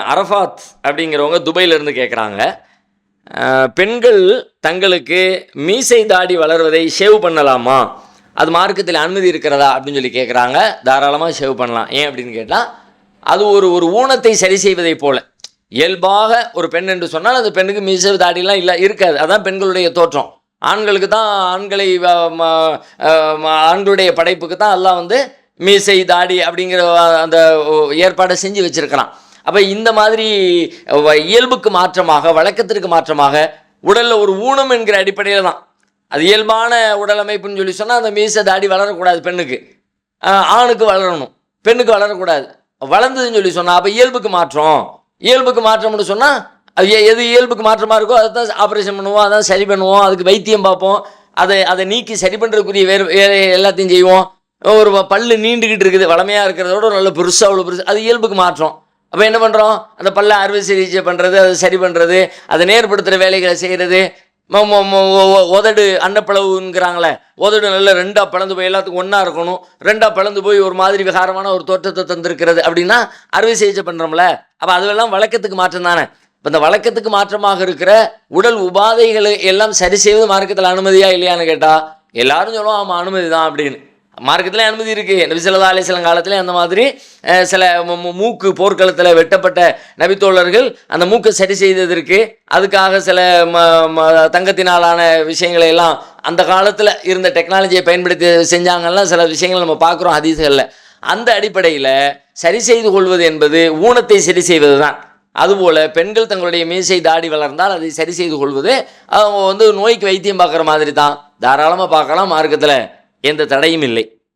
Arafat அப்படிங்கிறவங்க துபாயிலிருந்து கேட்குறாங்க பெண்கள் தங்களுக்கு மீசை தாடி வளர்வதை ஷேவ் பண்ணலாமா? அது மார்க்கத்தில் அனுமதி இருக்கிறதா அப்படின்னு சொல்லி கேட்குறாங்க தாராளமாக ஷேவ் பண்ணலாம். ஏன் அப்படின்னு கேட்டால் அது ஒரு ஒரு ஊனத்தை சரி செய்வதைப் போல. இயல்பாக ஒரு பெண் என்று சொன்னால் அந்த பெண்ணுக்கு மீசை தாடிலாம் இல்லை இருக்காது. அதுதான் பெண்களுடைய தோற்றம். ஆண்களுக்கு தான் ஆண்களை வ- ம- ஆண்களுடைய படைப்புக்கு தான் எல்லாம் வந்து மீசை தாடி அப்படிங்கிற அந்த ஏற்பாடை செஞ்சு வச்சுருக்கலாம் அப்போ இந்த மாதிரி வ- இயல்புக்கு மாற்றமாக வழக்கத்திற்கு மாற்றமாக உடலில் ஒரு ஊனம் என்கிற அடிப்படையில் தான். அது இயல்பான உடல் அமைப்புன்னு சொல்லி சொன்னால் அந்த மீசை தாடி வளரக்கூடாது பெண்ணுக்கு. ஆணுக்கு வளரணும். பெண்ணுக்கு வளரக்கூடாது. வளர்ந்ததுன்னு சொல்லி சொன்னால் அப்போ இயல்புக்கு மாற்றம். இயல்புக்கு மாற்றம்னு சொன்னால் அது எ- எது இயல்புக்கு மாற்றமாக இருக்கோ அதை தான் ஆப்ரேஷன் பண்ணுவோம் அதான் சரி பண்ணுவோம் அதுக்கு வைத்தியம் பார்ப்போம் அதை அதை நீக்கி சரி பண்ணுறதுக்குரிய வேறு வேறு எல்லாத்தையும் செய்வோம். ஒரு பல் பல்லு நீண்டுக்கிட்டு இருக்குது வளமையாக இருக்கிறதோட நல்ல பெருசாக அவ்வளோ பெருசு அது இயல்புக்கு மாற்றம். அப்போ என்ன பண்ணுறோம் அந்த பல்ல அறுவை சிகிச்சை பண்ணுறது அதை சரி பண்ணுறது அதை நேர்படுத்துகிற வேலைகளை செய்கிறது உதடு அன்னப்பளவுங்கிறாங்களே உதடு நல்லா ரெண்டாக பிளந்து போய் எல்லாத்துக்கும் ஒன்றா இருக்கணும். ரெண்டாக பிளந்து போய் ஒரு மாதிரி விகாரமான ஒரு தோற்றத்தை தந்திருக்கிறது அப்படின்னா அறுவை சிகிச்சை பண்ணுறோம்ல அப்போ அதுவெல்லாம் வழக்கத்துக்கு மாற்றம் தானே. இப்போ இந்த வழக்கத்துக்கு மாற்றமாக இருக்கிற உடல் உபாதைகளை எல்லாம் சரி செய்வது மார்க்கத்தில் அனுமதியா இல்லையான்னு கேட்டால் எல்லாரும் சொல்லுவோம் ஆமாம் அனுமதி தான் அப்படின்னு. மார்க்கத்தில் அனுமதி இருக்குது நபிசல்லா அலிஸ்லாம் காலத்தில் அந்த மாதிரி சில மூக்கு போர்க்களத்தில் வெட்டப்பட்ட நபித்தோழர்கள் அந்த மூக்கை சரி செய்ததற்கு அதுக்காக சில ம ம- தங்கத்தினாலான விஷயங்களை எல்லாம் அந்த காலத்தில் இருந்த டெக்னாலஜியை பயன்படுத்தி செஞ்சாங்கலாம் சில விஷயங்கள் நம்ம பார்க்குறோம் ஹதீஸ்களில். அந்த அடிப்படையில் சரி செய்து கொள்வது என்பது ஊனத்தை சரி செய்வது தான் அதுபோல் பெண்கள் தங்களுடைய மீசை தாடி வளர்ந்தால் அதை சரி செய்து கொள்வது அவங்க வந்து நோய்க்கு வைத்தியம் பார்க்குற மாதிரி தான். தாராளமாக பார்க்கலாம் மார்க்கத்தில் எந்த தடையும் இல்லை.